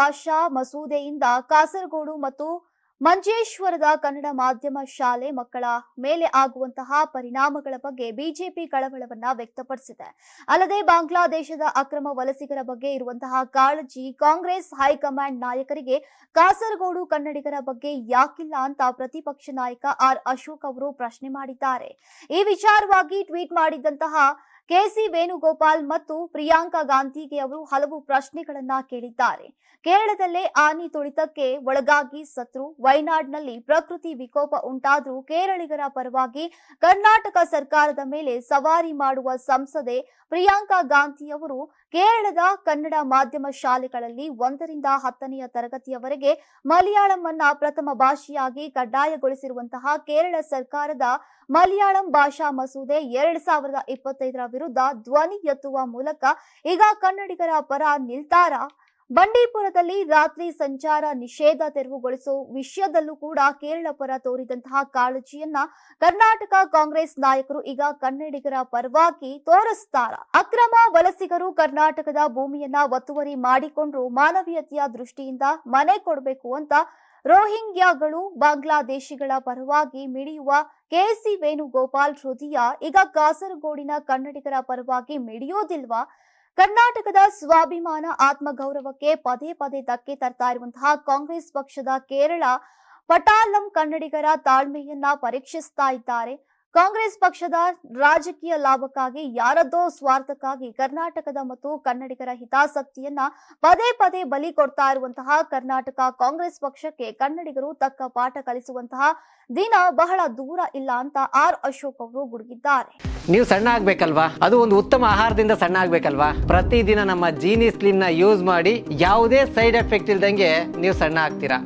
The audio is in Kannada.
ಭಾಷಾ ಮಸೂದೆಯಿಂದ ಕಾಸರಗೋಡು ಮತ್ತು ಮಂಜೇಶ್ವರದ ಕನ್ನಡ ಮಾಧ್ಯಮ ಶಾಲೆ ಮಕ್ಕಳ ಮೇಲೆ ಆಗುವಂತಹ ಪರಿಣಾಮಗಳ ಬಗ್ಗೆ ಬಿಜೆಪಿ ಕಳವಳವನ್ನ ವ್ಯಕ್ತಪಡಿಸಿದೆ. ಅಲ್ಲದೆ ಬಾಂಗ್ಲಾದೇಶದ ಅಕ್ರಮ ವಲಸಿಗರ ಬಗ್ಗೆ ಇರುವಂತಹ ಕಾಳಜಿ ಕಾಂಗ್ರೆಸ್ ಹೈಕಮಾಂಡ್ ನಾಯಕರಿಗೆ ಕಾಸರಗೋಡು ಕನ್ನಡಿಗರ ಬಗ್ಗೆ ಯಾಕಿಲ್ಲ ಅಂತ ಪ್ರತಿಪಕ್ಷ ನಾಯಕ ಆರ್ ಅಶೋಕ್ ಅವರು ಪ್ರಶ್ನೆ ಮಾಡಿದ್ದಾರೆ. ಈ ವಿಚಾರವಾಗಿ ಟ್ವೀಟ್ ಮಾಡಿದಂತಹ ಕೆಸಿ ವೇಣುಗೋಪಾಲ್ ಮತ್ತು ಪ್ರಿಯಾಂಕಾ ಗಾಂಧಿಗೆ ಅವರು ಹಲವು ಪ್ರಶ್ನೆಗಳನ್ನ ಕೇಳಿದ್ದಾರೆ. ಕೇರಳದಲ್ಲೇ ಆನಿ ತುಳಿತಕ್ಕೆ ಒಳಗಾಗಿ ಸತ್ರು, ವಯನಾಡ್ನಲ್ಲಿ ಪ್ರಕೃತಿ ವಿಕೋಪ ಉಂಟಾದರೂ ಕೇರಳಿಗರ ಪರವಾಗಿ ಕರ್ನಾಟಕ ಸರ್ಕಾರದ ಮೇಲೆ ಸವಾರಿ ಮಾಡುವ ಸಂಸದೆ ಪ್ರಿಯಾಂಕಾ ಗಾಂಧಿ ಅವರು ಕೇರಳದ ಕನ್ನಡ ಮಾಧ್ಯಮ ಶಾಲೆಗಳಲ್ಲಿ ಒಂದರಿಂದ ಹತ್ತನೆಯ ತರಗತಿಯವರೆಗೆ ಮಲಯಾಳಂ ಅನ್ನ ಪ್ರಥಮ ಭಾಷೆಯಾಗಿ ಕಡ್ಡಾಯಗೊಳಿಸಿರುವಂತಹ ಕೇರಳ ಸರ್ಕಾರದ ಮಲಯಾಳಂ ಭಾಷಾ ಮಸೂದೆ ಎರಡ್ ಸಾವಿರದ ಇಪ್ಪತ್ತೈದರ ವಿರುದ್ಧ ಧ್ವನಿ ಎತ್ತುವ ಮೂಲಕ ಈಗ ಕನ್ನಡಿಗರ ಪರ ನಿಲ್ತಾರ ಬಂಡೀಪುರದಲ್ಲಿ ರಾತ್ರಿ ಸಂಚಾರ ನಿಷೇಧ ತೆರವುಗೊಳಿಸುವ ವಿಷಯದಲ್ಲೂ ಕೂಡ ಕೇರಳ ಪರ ತೋರಿದಂತಹ ಕಾಳಜಿಯನ್ನ ಕರ್ನಾಟಕ ಕಾಂಗ್ರೆಸ್ ನಾಯಕರು ಈಗ ಕನ್ನಡಿಗರ ಪರವಾಗಿ ತೋರಿಸ್ತಾರ. ಅಕ್ರಮ ವಲಸಿಗರು ಕರ್ನಾಟಕದ ಭೂಮಿಯನ್ನ ಒತ್ತುವರಿ ಮಾಡಿಕೊಂಡ್ರು ಮಾನವೀಯತೆಯ ದೃಷ್ಟಿಯಿಂದ ಮನೆ ಕೊಡಬೇಕು ಅಂತ ರೋಹಿಂಗ್ಯಾಗಳು ಬಾಂಗ್ಲಾದೇಶಿಗಳ ಪರವಾಗಿ ಮಿಡಿಯುವ ಕೆಸಿ ವೇಣುಗೋಪಾಲ್ ಹೃದಯ ಈಗ ಕಾಸರಗೋಡಿನ ಕನ್ನಡಿಗರ ಪರವಾಗಿ ಮಿಡಿಯೋದಿಲ್ವಾ? ಕರ್ನಾಟಕದ ಸ್ವಾಭಿಮಾನ ಆತ್ಮಗೌರವಕ್ಕೆ ಪದೇ ಪದೇ ಧಕ್ಕೆ ತರ್ತಾ ಇರುವಂತಹ ಕಾಂಗ್ರೆಸ್ ಪಕ್ಷದ ಕೇರಳ ಪಟಾಲಂ ಕನ್ನಡಿಗರ ತಾಳ್ಮೆಯನ್ನ ಪರೀಕ್ಷಿಸ್ತಾ ಇದ್ದಾರೆ. ಕಾಂಗ್ರೆಸ್ ಪಕ್ಷದ ರಾಜಕೀಯ ಲಾಭಕ್ಕಾಗಿ ಯಾರದ್ದೋ ಸ್ವಾರ್ಥಕ್ಕಾಗಿ ಕರ್ನಾಟಕದ ಮತ್ತು ಕನ್ನಡಿಗರ ಹಿತಾಸಕ್ತಿಯನ್ನ ಪದೇ ಪದೇ ಬಲಿ ಕೊಡ್ತಾ ಇರುವಂತಹ ಕರ್ನಾಟಕ ಕಾಂಗ್ರೆಸ್ ಪಕ್ಷಕ್ಕೆ ಕನ್ನಡಿಗರು ತಕ್ಕ ಪಾಠ ಕಲಿಸುವಂತಹ ದಿನ ಬಹಳ ದೂರ ಇಲ್ಲ ಅಂತ ಆರ್ ಅಶೋಕ್ ಅವರು ಗುಡುಗಿದ್ದಾರೆ. ನೀವು ಸಣ್ಣ ಆಗ್ಬೇಕಲ್ವಾ? ಅದು ಒಂದು ಉತ್ತಮ ಆಹಾರದಿಂದ ಸಣ್ಣ ಆಗ್ಬೇಕಲ್ವಾ? ಪ್ರತಿದಿನ ನಮ್ಮ ಜೀನಿ ಸ್ಲಿಮ್ನ ಯೂಸ್ ಮಾಡಿ ಯಾವುದೇ ಸೈಡ್ ಎಫೆಕ್ಟ್ ಇಲ್ದಂಗೆ ನೀವು ಸಣ್ಣ ಆಗ್ತೀರಾ?